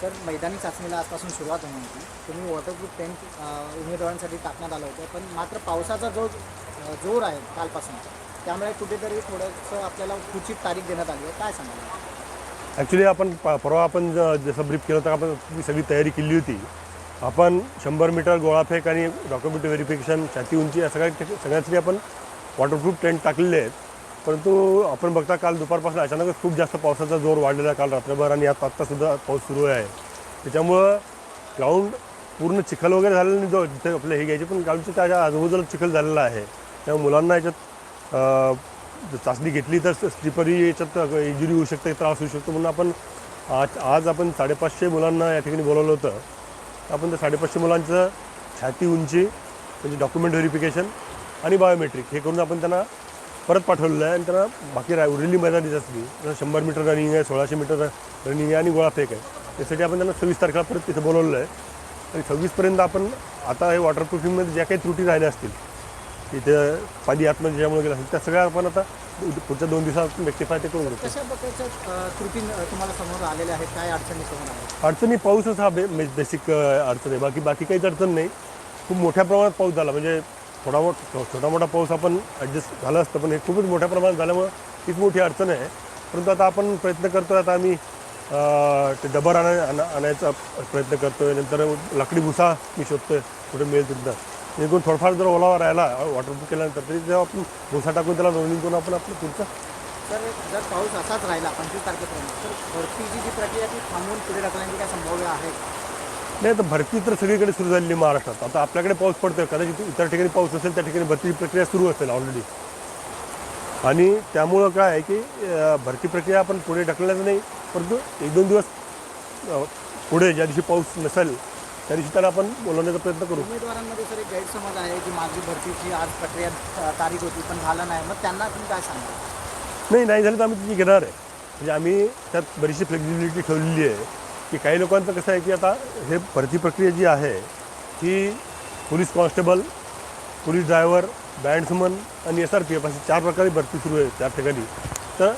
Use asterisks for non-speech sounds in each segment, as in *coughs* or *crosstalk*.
Sir मैदानी चाचणीला आजपासून सुरुवात होणार होती. तुम्ही वॉटरप्रूफ टेंट उमेदवारांसाठी टाकण्यात आलं होतं. पण मात्र पावसाचा जो जोर आहे कालपासून त्यामुळे कुठेतरी थोडंसं आपल्याला पुढची तारीख देण्यात आली आहे. काय सांगाल? ॲक्च्युली आपण प- परवा आपण ज- जसं ब्रीफ केलं होतं आपण ती सगळी तयारी केली होती. आपण शंभर मीटर गोळाफेक आणि डॉक्युमेंट व्हेरिफिकेशन छाती उंची या सगळ्या सगळ्यासाठी आपण वॉटरप्रूफ टेंट टाकलेले आहेत. परंतु आपण बघता काल दुपारपासून अचानकच खूप जास्त पावसाचा जोर वाढलेला काल रात्रभर आणि आता आत्तासुद्धा पाऊस सुरू आहे. त्याच्यामुळं ग्राउंड पूर्ण चिखल वगैरे झालेलं नाही जो जिथे आपलं हे घ्यायचे पण ग्राउंडच्या त्याच्या आजूबाजूला चिखल झालेला आहे. त्यामुळे मुलांना याच्यात जर चाचणी घेतली तर स्लिपरी याच्यात इंजुरी होऊ शकते त्रास होऊ शकतो. म्हणून आपण आज आज आपण साडेपाचशे मुलांना या ठिकाणी बोलावलं होतं. आपण त्या साडेपाचशे मुलांचं छाती उंची म्हणजे डॉक्युमेंट व्हेरिफिकेशन आणि बायोमेट्रिक हे करून आपण त्यांना परत पाठवलेलं आहे. आणि त्यांना बाकी रा उरलेली मैदानी चाचणी जसं शंभर मीटर रनिंग आहे सोळाशे मीटर रनिंग आहे आणि गोळाफेक आहे. त्यासाठी आपण त्यांना सव्वीस तारखेला परत तिथं बोलवलेलं आहे. आणि सव्वीसपर्यंत आपण आता हे वॉटरप्रूफिंगमध्ये ज्या काही त्रुटी राहिल्या असतील तिथे पाणी आतमध्ये ज्यामुळे गेलं असेल त्या सगळ्या आपण आता पुढच्या दोन दिवसात रेक्टिफाय ते करून घेतो. त्रुटी तुम्हाला समोर आलेल्या आहेत? काय अडचणी समोर अडचणी पाऊसच हा बे बेसिक अडचण आहे. बाकी बाकी काहीच अडचण नाही. खूप मोठ्या प्रमाणात पाऊस झाला. म्हणजे थोडा मोठ छोटा मोठा पाऊस आपण ॲडजस्ट झालं असतं पण हे खूपच मोठ्या प्रमाणात झाल्यामुळं हीच मोठी अडचण आहे. परंतु आता आपण प्रयत्न करतो आता आम्ही ते डबर आणा आणा- आणायचा प्रयत्न करतोय. नंतर लाकडी भुसा मी शोधतोय कुठे मिळेल तिथं जेणेकरून थोडंफार जर ओलावा राहिला वॉटरप्रूफ केल्यानंतर तरी जेव्हा आपण भुसा टाकून त्याला रोलिंग करून आपण आपलं पुढचं तर जर पाऊस असाच राहिला पंचवीस तारखेपर्यंत तर भरतीची जी प्रक्रिया ती थांबवून पुढे ढकलण्याची काय संभाव्य आहे? नाही तर भरती तर सगळीकडे सुरू झालेली आहे महाराष्ट्रात. आता आपल्याकडे पाऊस पडतोय कदाचित इतर ठिकाणी पाऊस असेल त्या ठिकाणी भरतीची प्रक्रिया सुरू असेल ऑलरेडी आणि त्यामुळं काय आहे की भरती प्रक्रिया आपण पुढे ढकलण्याचं नाही परंतु एक दोन दिवस पुढे ज्या दिवशी पाऊस नसेल त्या दिवशी त्याला आपण बोलवण्याचा प्रयत्न करू. उमेदवारांमध्ये सर एक गैरसमज आहे की माझी भरतीची आज प्रक्रिया तारीख होती पण झालं नाही. मग त्यांना तुम्ही काय सांगा नाही नाही झालं तर आम्ही तिची घेणार आहे? म्हणजे आम्ही त्यात बरीचशी फ्लेक्झिबिलिटी ठेवलेली आहे. की काही लोकांचं कसं आहे की आता हे भरती प्रक्रिया जी आहे ही police constable police driver bandsman आणि एस आर पी एफ अशी चार प्रकारे भरती सुरू आहे त्या ठिकाणी. तर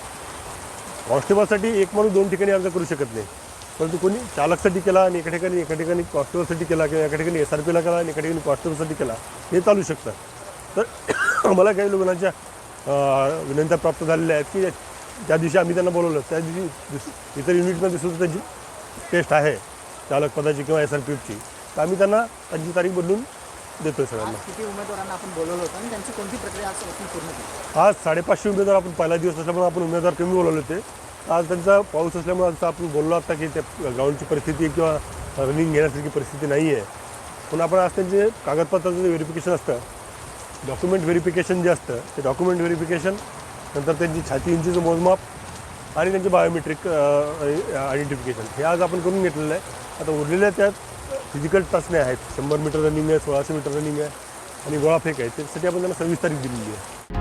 कॉन्स्टेबलसाठी एक माणूस दोन ठिकाणी अर्ज करू शकत नाही. परंतु कोणी चालकसाठी केला आणि एका ठिकाणी एका ठिकाणी कॉन्स्टेबलसाठी केला किंवा एका ठिकाणी एस आर पीला केला आणि एका ठिकाणी कॉन्स्टेबलसाठी केला हे चालू शकतं. तर *coughs* मला काही लोकांच्या विनंत्या प्राप्त झालेल्या आहेत की ज्या दिवशी आम्ही त्यांना बोलवलं. त्या दिवशी इतर युनिटमध्ये सुद्धा त्यांची टेस्ट आहे चालक पदाची किंवा एस आर पी एफची तर आम्ही त्यांना त्यांची तारीख बदलून देतोय सगळ्यांना. आज किती उमेदवारांना आपण बोलवलं होतं आणि त्यांची कोणती प्रक्रिया आज आपण पूर्ण केली? आज साडेपाचशे उमेदवार आपण पहिला दिवस असल्यामुळे आपण उमेदवार कमी बोलवले होते. आज त्यांचा पाऊस असल्यामुळे आता आपण बोललो आता की त्या ग्राउंडची परिस्थिती किंवा रनिंग घेण्यासारखी परिस्थिती नाही आहे पण आपण आज त्यांचे कागदपत्राचं जे व्हेरिफिकेशन असतं डॉक्युमेंट व्हेरिफिकेशन जे असतं ते डॉक्युमेंट व्हेरिफिकेशन नंतर त्यांची छाती इंचीचं मोजमाप आणि त्यांचे बायोमेट्रिक आयडेंटिफिकेशन हे आज आपण करून घेतलेलं आहे. आता उरलेल्या त्यात फिजिकल चाचण्या आहेत. शंभर मीटर रनिंग आहे सोळाशे मीटर रनिंग आहे आणि गोळाफेक आहे. त्यासाठी आपण त्यांना सव्वीस तारीख दिलेली आहे.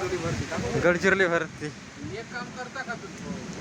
गडचिरोली भरती एक काम करता का तुम्ही?